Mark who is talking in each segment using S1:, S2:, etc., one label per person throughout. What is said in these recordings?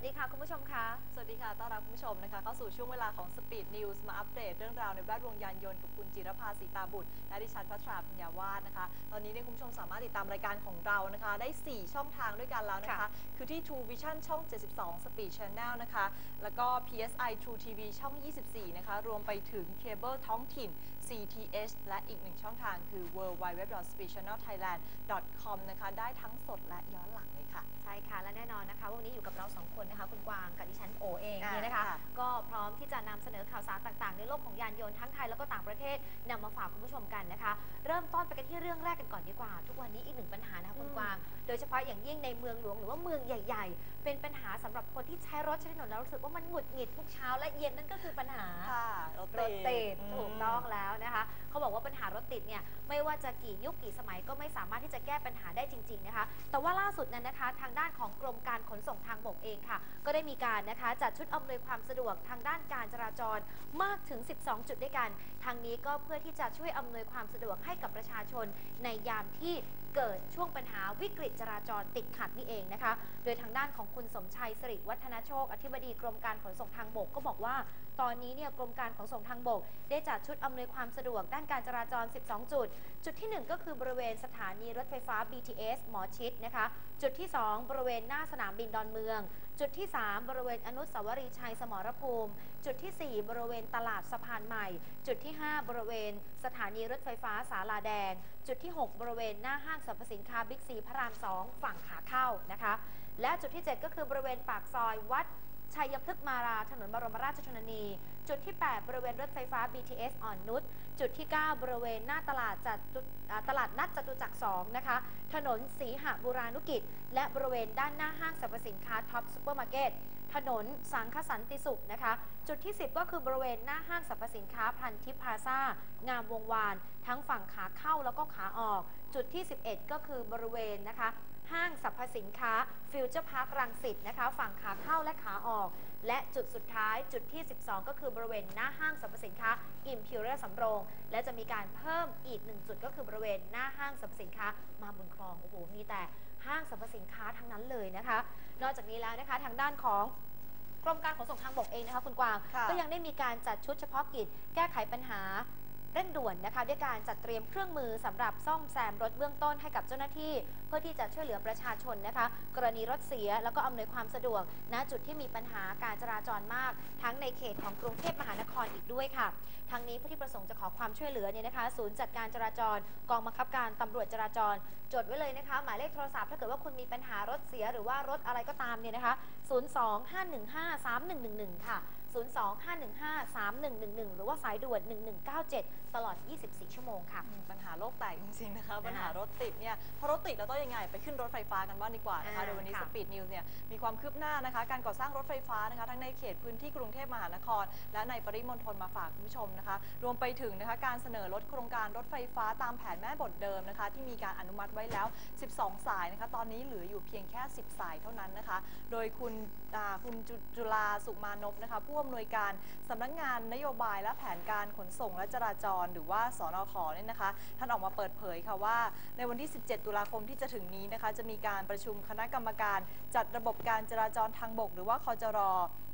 S1: วัสดีค่ะ คุณผู้ชมคะ
S2: สวัสดีค่ะ ต้อนรับคุณผู้ชมนะคะเข้าสู่ช่วงเวลาของ Speed News มาอัปเดตเรื่องราวในแวดวงยานยนต์กับคุณจิรภาสีตาบุตร และดิฉันพัทราปัญญาวาสนะคะ ตอนนี้เนี่ยคุณผู้ชมสามารถติดตามรายการของเรานะคะ ได้ 4 ช่องทางด้วยกันแล้วนะคะ
S1: ค่ะ
S2: คือที่ True Vision ช่อง 72 Speed Channel นะคะ แล้วก็ PSI True TV ช่อง 24 นะคะ รวมไปถึงเคเบิลท้องถิ่น CTH และอีกหนึ่งช่องทางคือ w w w s p e e d c h a n n e l t h a i l a n d c o m นะคะได้ทั้งสดและย้อนหลังเลยค่ะ
S1: ใช่ค่ะ และแน่นอนนะคะ วันนี้อยู่กับเราสองคนนะคะ คุณกวางกับดิฉันโอเอง
S2: อ่า
S1: เนี่ยนะคะ
S2: ค่ะ
S1: ก็พร้อมที่จะนำเสนอข่าวสารต่าง ๆ ในโลกของยานยนต์ทั้งไทยแล้วก็ต่างประเทศนำมาฝากคุณผู้ชมกันนะคะ เริ่มต้นไปกันที่เรื่องแรกกันก่อนดีกว่า ทุกวันนี้อีกหนึ่งปัญหานะคะคุณกวาง โดยเฉพาะอย่างยิ่งในเมืองหลวงหรือว่าเมืองใหญ่ ๆ เป็นปัญหาสำหรับคนที่ใช้รถใช้ถนนแล้วรู้สึกว่ามันหงุดหงิดทุกเช้าและเย็นนั่นก็คือปัญหา
S2: ค่ะรถ
S1: รถติด
S2: ม
S1: ถูกต้องแล้วนะคะเขาบอกว่าปัญหารถติดเนี่ยไม่ว่าจะกี่ยุคกี่สมัยก็ไม่สามารถที่จะแก้ปัญหาได้จริง ๆนะคะ แต่ว่าล่าสุดนั้นนะคะ ทางด้านของกรมการขนส่งทางบกเองค่ะ ก็ได้มีการนะคะจัดชุดอำนวยความสะดวกทางด้านการจราจรมากถึง 12 จุดด้วยกัน ทางนี้ก็เพื่อที่จะช่วยอำนวยความสะดวกให้กับประชาชนในยามที่เกิดช่วงปัญหาวิกฤตจราจรติดขัดนี่เองนะคะ โดยทางด้านของคุณสมชัยสิริวัฒนโชค อธิบดีกรมการขนส่งทางบกก็บอกว่า ตอนนี้เนี่ยกรมการขนส่งทางบก ได้จัดชุดอำนวยความสะดวกด้านการจราจร 12 จุด จุดที่ 1 ก็คือบริเวณสถานีรถไฟฟ้า BTS หมอชิดนะคะ จุดที่ 2 บริเวณหน้าสนามบินดอนเมือง จุดที่ 3 บริเวณอนุสาวรีย์ชัยสมรภูมิ จุดที่ 4 บริเวณตลาดสะพานใหม่ จุดที่ 5 บริเวณสถานีรถไฟฟ้าสาลาแดง จุดที่ 6 บริเวณหน้าห้างสรรพสินค้าบิ๊กซีพระราม 2 ฝั่งขาเข้านะคะ และจุดที่ 7 ก็คือบริเวณปากซอยวัดชัยพฤกษ์มาราถนนบรมราชชนนี จุดที่ 8 บริเวณรถไฟฟ้า BTS อ่อนนุช จุดที่ 9 บริเวณหน้าตลาดจัตุอ่าตลาดนัดจตุจักร2นะคะ ถนนสีหบุรานุกิจ และบริเวณด้านหน้าห้างสรรพสินค้าท็อปซูเปอร์มาร์เก็ต ถนนสังคสันติสุขนะคะ จุดที่ 10 ก็คือบริเวณหน้าห้างสรรพสินค้าพันทิพพาซ่างามวงวาน ทั้งฝั่งขาเข้าแล้วก็ขาออก จุดที่ 11 ก็คือบริเวณนะคะ ห้างสรรพสินค้าฟิวเจอร์พาร์ครังสิตนะคะ ฝั่งขาเข้าและขาออก และจุดสุดท้ายจุดที่ 12 ก็คือบริเวณหน้าห้างสรรพสินค้าอิมพีเรียสำโรง และจะมีการเพิ่มอีกหนึ่งจุดก็คือบริเวณหน้าห้างสรรพสินค้ามาบุญคลองโอ้โหมีแต่ ห้างสรรพสินค้าทั้งนั้นเลยนะคะ นอกจากนี้แล้วนะคะทางด้านของกรมการขนส่งทางบกเองนะคะคุณกวาง
S2: ค่ะ
S1: ก็ยังได้มีการจัดชุดเฉพาะกิจ แก้ไขปัญหา เร่งด่วนนะคะด้วยการจัดเตรียมเครื่องมือสำหรับซ่อมแซมรถเบื้องต้นให้กับเจ้าหน้าที่ เพื่อที่จะช่วยเหลือประชาชนนะคะ กรณีรถเสียแล้วก็อำนวยความสะดวกณจุดที่มีปัญหาการจราจรมาก ทั้งในเขตของกรุงเทพมหานครอีกด้วยค่ะทางนี้ผู้ที่ประสงค์จะขอความช่วยเหลือเนี่ยนะคะ ศูนย์จัดการจราจร กองบังคับการตำรวจจราจร จดไว้เลยนะคะ หมายเลขโทรศัพท์ถ้าเกิดว่าคุณมีปัญหารถเสียหรือว่ารถอะไรก็ตามเนี่ยนะคะ 025153111 ค่ะ 025153111 หรือว่าสายด่วน 1197ตลอด 24 ชั่วโมงค่ะ
S2: อืมปัญหาโลกแตกจริง ๆ นะคะ ปัญหารถติดเนี่ยพอรถติดแล้วต้องยังไง ไปขึ้นรถไฟฟ้ากันบ้างดีกว่านะคะ
S1: อ่า
S2: โดยวันนี้
S1: ค่ะ
S2: สปีดนิวเนี่ยมีความคืบหน้านะคะ การก่อสร้างรถไฟฟ้านะคะ ทั้งในเขตพื้นที่กรุงเทพมหานคร และในปริมณฑลมาฝากคุณผู้ชมนะคะ รวมไปถึงนะคะการเสนอรถโครงการรถไฟฟ้าตามแผนแม่บทเดิมนะคะ ที่มีการอนุมัติไว้แล้ว 12 สายนะคะ ตอนนี้เหลืออยู่เพียงแค่ 10 สายเท่านั้นนะคะ โดยคุณอ่าคุณจุจุลาสุมานพนะคะผู้อำนวยการสำนักงานนโยบายและแผนการขนส่งและจราจรหรือว่าสนขเนี่ยนะคะ ท่านออกมาเปิดเผยค่ะว่า ในวันที่ 17 ตุลาคมที่จะถึงนี้นะคะ จะมีการประชุมคณะกรรมการจัดระบบการจราจรทางบก หรือว่าคอจร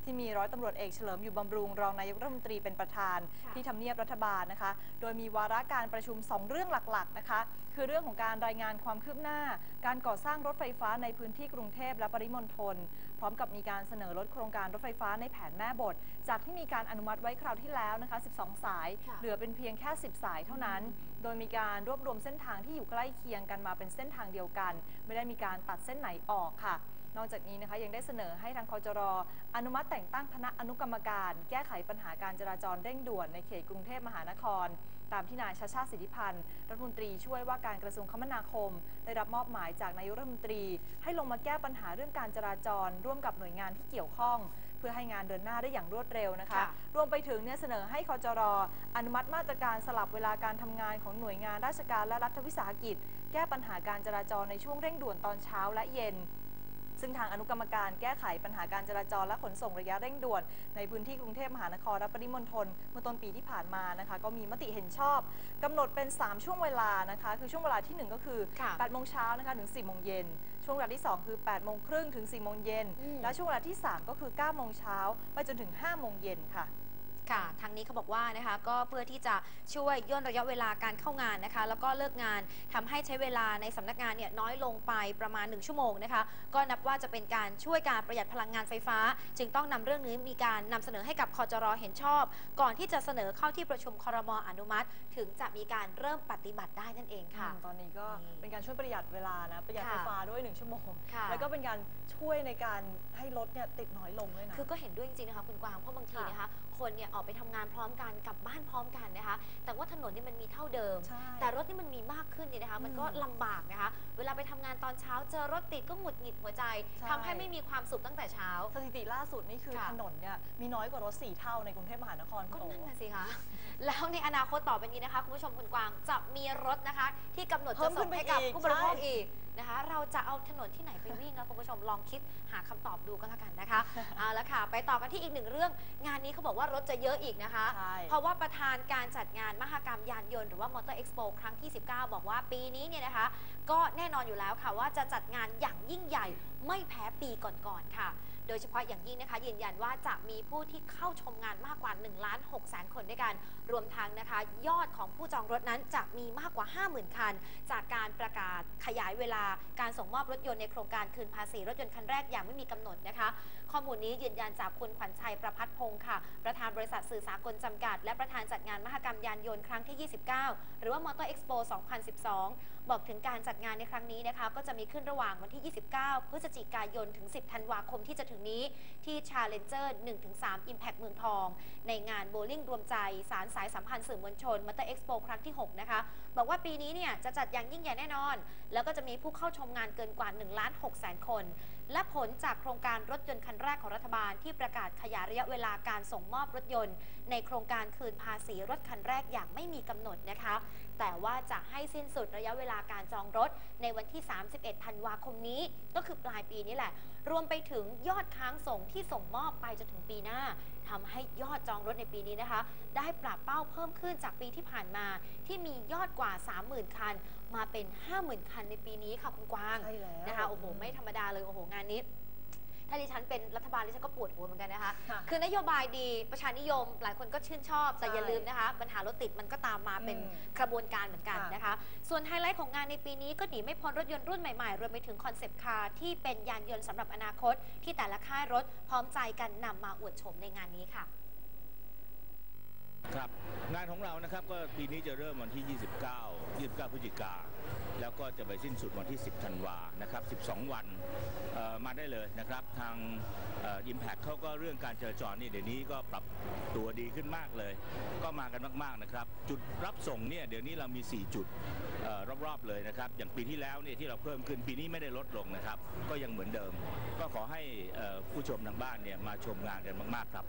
S2: ที่มีร้อยตำรวจเอกเฉลิมอยู่บำรุงรองนายกรัฐมนตรีเป็นประธาน
S1: ค่ะ
S2: ที่ทำเนียบรัฐบาลนะคะ โดยมีวาระการประชุม 2 เรื่องหลักๆนะคะ คือเรื่องของการรายงานความคืบหน้า การก่อสร้างรถไฟฟ้าในพื้นที่กรุงเทพและปริมณฑลพร้อมกับมีการเสนอรถโครงการรถไฟฟ้าในแผนแม่บท จากที่มีการอนุมัติไว้คราวที่แล้วนะคะ 12 สาย
S1: ค่ะ
S2: เหลือเป็นเพียงแค่ 10 สายเท่านั้น โดยมีการรวบรวมเส้นทางที่อยู่ใกล้เคียงกันมาเป็นเส้นทางเดียวกัน ไม่ได้มีการตัดเส้นไหนออกค่ะ นอกจากนี้นะคะยังได้เสนอให้ทางคอจรออนุมัติแต่งตั้งคณะอนุกรรมการ แก้ไขปัญหาการจราจรเร่งด่วนในเขตกรุงเทพมหานคร ตามที่นายชาชาสิทธิพันธ์ รัฐมนตรีช่วยว่าการกระทรวงคมนาคม ได้รับมอบหมายจากนายกรัฐมนตรี ให้ลงมาแก้ปัญหาเรื่องการจราจร ร่วมกับหน่วยงานที่เกี่ยวข้องเพื่อให้งานเดินหน้าได้อย่างรวดเร็วนะคะ รวมไปถึงเนี่ยเสนอให้คอจรอนุมัติมาตรการสลับเวลาการทำงานของหน่วยงานราชการและรัฐวิสาหกิจ แก้ปัญหาการจราจรในช่วงเร่งด่วนตอนเช้าและเย็น ซึ่งทางอนุกรรมการแก้ไขปัญหาการจราจรและขนส่งระยะเร่งด่วน ในพื้นที่กรุงเทพมหานครและปริมณฑลเมื่อต้นปีที่ผ่านมานะคะ ก็มีมติเห็นชอบกำหนดเป็น 3 ช่วงเวลานะคะ คือช่วงเวลาที่ 1 ก็คือ
S1: ค่ะ
S2: 8โมงเช้านะคะถึง4โมงเย็นช่วงเวลาที่ 2 คือ8โมงครึ่งถึง4โมงเย็น
S1: อืม
S2: และช่วงเวลาที่ 3 ก็คือ9โมงเช้าไปจนถึง5โมงเย็นค่ะ
S1: ค่ะทางนี้เขาบอกว่านะคะก็เพื่อที่จะช่วยย่นระยะเวลาการเข้างานนะคะ แล้วก็เลิกงานทำให้ใช้เวลาในสำนักงานเนี่ยน้อยลงไปประมาณ 1 ชั่วโมงนะคะ ก็นับว่าจะเป็นการช่วยการประหยัดพลังงานไฟฟ้า จึงต้องนำเรื่องนี้มีการนำเสนอให้กับคอจรเห็นชอบ ก่อนที่จะเสนอเข้าที่ประชุมครมอนุมัติ ถึงจะมีการเริ่มปฏิบัติได้นั่นเองค่ะ
S2: อืมตอนนี้ก็
S1: นี่
S2: เป็นการช่วยประหยัดเวลานะประหยัด
S1: ค่ะ
S2: ไฟฟ้าด้วย 1 ชั่วโมง
S1: ค่ะ
S2: แล้วก็เป็นการช่วยในการให้รถเนี่ยติดน้อยลงด้วยนะ
S1: คือก็เห็นด้วยจริงๆนะคะคุณกวางเพราะบางที
S2: ค่ะ
S1: นะคะ คนเนี่ยออกไปทำงานพร้อมกันกลับบ้านพร้อมกันนะคะ แต่ว่าถนนนี่มันมีเท่าเดิม
S2: ใช่
S1: แต่รถนี่มันมีมากขึ้นเนี่ยนะคะ มันก็
S2: อืม
S1: ลำบากนะคะ เวลาไปทำงานตอนเช้าเจอรถติดก็หงุดหงิดหัวใจ
S2: ใช่
S1: ทำให้ไม่มีความสุขตั้งแต่เช้า
S2: สถิติล่าสุดนี่คือ
S1: ค่ะ
S2: ถนนเนี่ยมีน้อยกว่ารถ4เท่าในกรุงเทพมหานคร
S1: ก็
S2: คุณโอ
S1: นั่นน่ะสิคะแล้วในอนาคตต่อไปนี้นะคะคุณผู้ชมคุณกวางจะมีรถนะคะ ที่กำหนด
S2: เพิ่
S1: จะ
S2: มขึ้
S1: ส่ง
S2: นไป
S1: ให้กับ
S2: อีก
S1: ผู้บริโภค
S2: ใช่
S1: อีก นะคะ เราจะเอาถนนที่ไหนไปวิ่งนะคุณผู้ชมลองคิดหาคำตอบดูก็แล้วกันนะคะเอาละค่ะ ไปต่อกันที่อีกหนึ่งเรื่อง งานนี้เขาบอกว่ารถจะเยอะอีกนะคะ
S2: ใช่
S1: เพราะว่าประธานการจัดงานมหกรรมยานยนต์หรือว่า Motor Expo ครั้งที่ 19 บอกว่าปีนี้เนี่ยนะคะ ก็แน่นอนอยู่แล้วค่ะว่าจะจัดงานอย่างยิ่งใหญ่ไม่แพ้ปีก่อนๆค่ะ โดยเฉพาะอย่างยิ่งนะคะยืนยันว่าจะมีผู้ที่เข้าชมงานมากกว่า1ล้าน6แสนคนด้วยกัน รวมทั้งนะคะยอดของผู้จองรถนั้นจะมีมากกว่า 50,000 คัน จากการประกาศขยายเวลาการส่งมอบรถยนต์ในโครงการคืนภาษีรถยนต์คันแรกอย่างไม่มีกำหนดนะคะ ข้อมูลนี้ยืนยันจากคุณขวัญชัยประพัฒพงศ์ค่ะ ประธานบริษัทสื่อสากลจำกัด และประธานจัดงานมหกรรมยานยนต์ครั้งที่ 29 หรือว่า Motor Expo 2012 บอกถึงการจัดงานในครั้งนี้นะคะก็จะมีขึ้นระหว่างวันที่ 29 พฤศจิกายนถึง 10 ธันวาคมที่จะถึงนี้ที่ Challenger 1-3 Impact เมืองทอง ในงานโบลิ่งรวมใจสารสายสัมพันธ์สื่อมวลชนมาต้าเอ็กซ์โปครั้งที่ 6 นะคะ บอกว่าปีนี้เนี่ยจะจัดอย่างยิ่งใหญ่แน่นอน แล้วก็จะมีผู้เข้าชมงานเกินกว่า1ล้าน6แสนคน และผลจากโครงการรถยนต์คันแรกของรัฐบาลที่ประกาศขยายระยะเวลาการส่งมอบรถยนต์ ในโครงการคืนภาษีรถคันแรกอย่างไม่มีกำหนดนะคะ แต่ว่าจะให้สิ้นสุดระยะเวลาการจองรถ ในวันที่ 31 ธันวาคมนี้ ก็คือปลายปีนี้แหละ รวมไปถึงยอดค้างส่งที่ส่งมอบไปจนถึงปีหน้าทำให้ยอดจองรถในปีนี้นะคะ ได้ปรับเป้าเพิ่มขึ้นจากปีที่ผ่านมาที่มียอดกว่า 30,000 คัน มาเป็น 50,000 คันในปีนี้ค่ะคุณกวาง
S2: ใช่แล้ว
S1: นะคะโอ้โหไม่ธรรมดาเลยโอ้โหงานนี้ถ้าดิฉันเป็นรัฐบาลดิฉันก็ปวดหัวเหมือนกันนะคะ
S2: ค่ะ
S1: คือนโยบายดีประชานิยม หลายคนก็ชื่นชอบ แต่
S2: ใช่
S1: อย่าลืมนะคะ ปัญหารถติดมันก็ตามมาเป็น
S2: อืม
S1: กระบวนการเหมือนกัน
S2: ค่ะ
S1: นะคะ ส่วนไฮไลท์ของงานในปีนี้ก็หนีไม่พ้นรถยนต์รุ่นใหม่ๆ รวมไปถึงคอนเซปต์คาร์ที่เป็นยานยนต์สำหรับอนาคต ที่แต่ละค่ายรถพร้อมใจกันนำมาอวดโฉมในงานนี้ค่ะ
S3: ครับงานของเรานะครับก็ปีนี้จะเริ่มวันที่ 29 29พฤศจิกาแล้วก็จะไปสิ้นสุดวันที่ 10 ธันวานะครับ 12 วันมาได้เลยนะครับ ทางอิมแพคเขาก็เรื่องการจราจรนี่เดี๋ยวนี้ก็ปรับตัวดีขึ้นมากเลย ก็มากันมากๆนะครับ จุดรับส่งเนี่ยเดี๋ยวนี้เรามี 4 จุดออรอบๆเลยนะครับ อย่างปีที่แล้วเนี่ยที่เราเพิ่มขึ้นปีนี้ไม่ได้ลดลงนะครับ ก็ยังเหมือนเดิม ก็ขอให้ผู้ชมทางบ้านเนี่ยมาชมงานกันมาก ๆ ครับ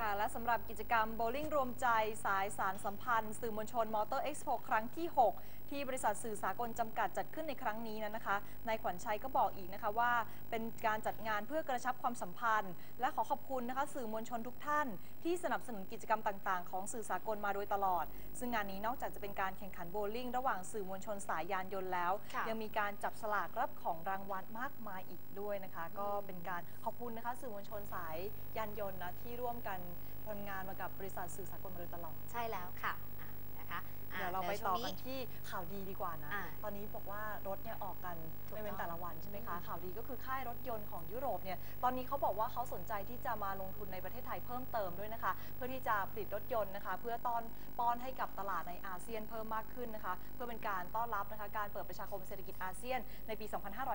S2: ค่ะและสำหรับกิจกรรมโบลิ่งรวมใจสายสารสัมพันธ์ สื่อมวลชนมอเตอร์เอ็กซ์โปครั้งที่ 6ที่บริษัทสื่อสากลจำกัดจัดขึ้นในครั้งนี้นั้นนะคะนายขวัญชัยก็บอกอีกนะคะว่า เป็นการจัดงานเพื่อกระชับความสัมพันธ์ และขอขอบคุณนะคะสื่อมวลชนทุกท่าน ที่สนับสนุนกิจกรรมต่าง ๆ ของสื่อสากลมาโดยตลอด ซึ่งงานนี้นอกจากจะเป็นการแข่งขันโบลิ่งระหว่างสื่อมวลชนสายยานยนต์แล้ว
S1: ค่ะ
S2: ยังมีการจับสลากรับของรางวัลมากมายอีกด้วยนะคะ ก็เป็นการขอบคุณนะคะสื่อมวลชนสายยานยนต์นะที่ร่วมกันทำงานมากับบริษัทสื่อสากลมาโดยตลอด
S1: ใช่แล้วค่ะอะนะคะอะ
S2: เดี๋ยวเราไป
S1: ช่
S2: ต่
S1: ว
S2: องกัน
S1: นี้
S2: ที่ข่าวดีดีกว่านะ
S1: อ่า
S2: ตอนนี้บอกว่ารถเนี่ยออกกัน
S1: ถูก
S2: ไม่เว้น
S1: ต้อง
S2: แต่ละวันใช่ไหมคะ
S1: อืม
S2: ข่าวดีก็คือค่ายรถยนต์ของยุโรปเนี่ย ตอนนี้เขาบอกว่าเขาสนใจที่จะมาลงทุนในประเทศไทยเพิ่มเติมด้วยนะคะ เพื่อที่จะผลิตรถยนต์นะคะ เพื่อต้อนป้อนให้กับตลาดในอาเซียนเพิ่มมากขึ้นนะคะ เพื่อเป็นการต้อนรับนะคะการเปิดประชาคมเศรษฐกิจอาเซียนในปี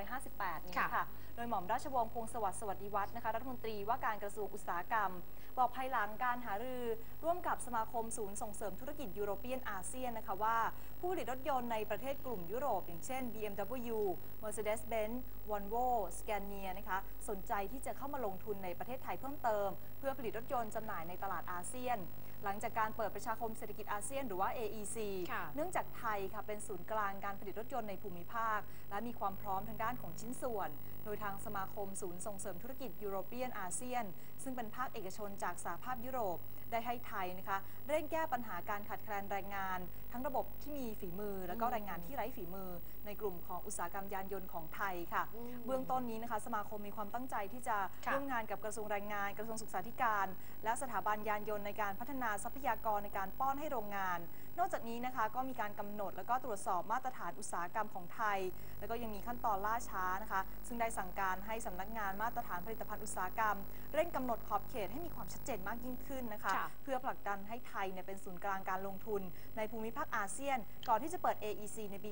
S2: 2558 นี้
S1: ค่ะ
S2: ค่ะโดยหม่อมราชวงศ์พงศวัสดิ์สวัสดิวัฒน์นะคะ รัฐมนตรีว่าการกระทรวงอุตสาหกรรม บอกภายหลังการหารือร่วมกับสมาคมศูนย์ส่งเสริมธุรกิจยูโรเปียนอาเซียนนะคะว่า ผู้ผลิตรถยนต์ในประเทศกลุ่มยุโรป อย่างเช่น BMW Mercedes-Benz Volvo Scania นะคะสนใจที่จะเข้ามาลงทุนในประเทศไทยเพิ่มเติม เพื่อผลิตรถยนต์จำหน่ายในตลาดอาเซียน หลังจากการเปิดประชาคมเศรษฐกิจอาเซียนหรือว่า AEC
S1: ค่ะ
S2: เนื่องจากไทยค่ะเป็นศูนย์กลางการผลิตรถยนต์ในภูมิภาค และมีความพร้อมทางด้านของชิ้นส่วนโดดยทางสมาคมศูนย์ส่งเสริมธุรกิจยุโรเปียนอาเซียน ซึ่งเป็นภาคเอกชนจากสหภาพยุโรปได้ให้ไทยนะคะเร่งแก้ปัญหาการขาดแคลนแรงงาน ทั้งระบบที่มีฝีมือ และก็แรงงานที่ไร้ฝีมือ ในกลุ่มของอุตสาหกรรมยานยนต์ของไทยค่ะ
S1: อืม
S2: เบื้องต้นนี้นะคะสมาคมมีความตั้งใจที่จะ
S1: ค่ะ
S2: ร่วมงานกับกระทรวงแรงงาน กระทรวงศึกษาธิการ และสถาบันยานยนต์ในการพัฒนาทรัพยากรในการป้อนให้โรงงาน นอกจากนี้นะคะก็มีการกำหนด แล้วก็ตรวจสอบมาตรฐานอุตสาหกรรมของไทย แล้วก็ยังมีขั้นตอนล่าช้านะคะ ซึ่งได้สั่งการให้สำนักงานมาตรฐานผลิตภัณฑ์อุตสาหกรรม เร่งกำหนดขอบเขตให้มีความชัดเจนมากยิ่งขึ้นนะคะ
S1: ค่ะ
S2: เพื่อผลักดันให้ไทยเนี่ยเป็นศูนย์กลางการลงทุน ในภูมิภาคอาเซียน ก่อนที่จะเปิด AEC ในปี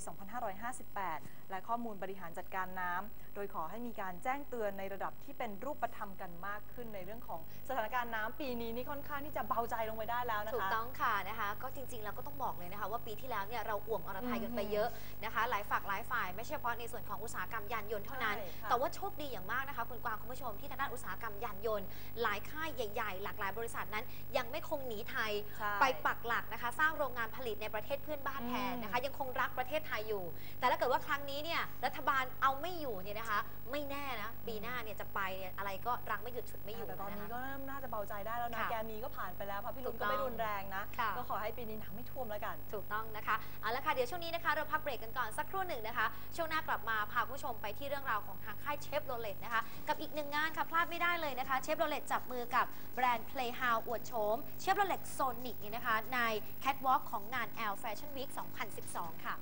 S2: 2558และข้อมูลบริหารจัดการน้ำโดยขอให้มีการแจ้งเตือนในระดับที่เป็นรูปธรรมกันมากขึ้นในเรื่องของสถานการณ์น้ำปีนี้นี่ค่อนข้างที่จะเบาใจลงไปได้แล้วนะคะ
S1: ถูกต้องค่ะนะคะก็จริงๆเราก็ต้องบอกเลยนะคะ ว่าปีที่แล้วเนี่ยเราอ่วมอรไทยกันไปเยอะนะคะหลายฝักหลายฝ่ายไม่ใช่เฉพาะในส่วนของอุตสาหกรรมยานยนต์เท่านั้น
S2: ใช่ค่ะ
S1: แต่ว่าโชคดีอย่างมากนะคะคุณกวางคุณผู้ชมที่ทางด้านอุตสาหกรรมยานยนต์ หลายค่ายใหญ่ๆ หลากหลายบริษัทนั้น ยังไม่คงหนีไทย
S2: ใช่
S1: ไปปักหลักนะคะ สร้างโรงงานผลิตในประเทศเพื่อนบ้านแทนนะคะ ยังคงรักประเทศไทยอยู่ แต่ถ้าเกิดว่าครั้งนี้เนี่ยรัฐบาลเอาไม่อยู่เนี่ยนะคะ ไม่แน่นะปีหน้าเนี่ยจะไปเนี่ยอะไรก็รังไม่หยุดฉุดไม่อยู่
S2: แต่ตอนนี้ะ
S1: คะ
S2: ก็เริ่มน่าจะเบาใจได้แล้วนะ
S1: ค่ะ
S2: แกมีก็ผ่านไปแล้วพระพี่ลุน
S1: ถูก
S2: ก็
S1: ต้อง
S2: ไม่รุนแรงนะ
S1: ค่ะ
S2: ก็ขอให้ปีนี้น้ำไม่ท่วมแล้วกัน
S1: ถูกต้องนะคะเอาละค่ะเดี๋ยวช่วงนี้นะคะเราพักเบรกกันก่อนสักครู่หนึ่งนะคะ ช่วงหน้ากลับมาพาคุณผู้ชมไปที่เรื่องราวของทางค่ายเชฟโรเลตนะคะกับอีกหนึ่งงานค่ะพลาดไม่ได้เลยนะคะเชฟโรเลตจับมือกับแบรนด์ Playhouse อวดโฉมเชฟโรเลตโซนิกนี่นะคะใน Catwalk ของงาน L Fashion Week 2012 ค่ะ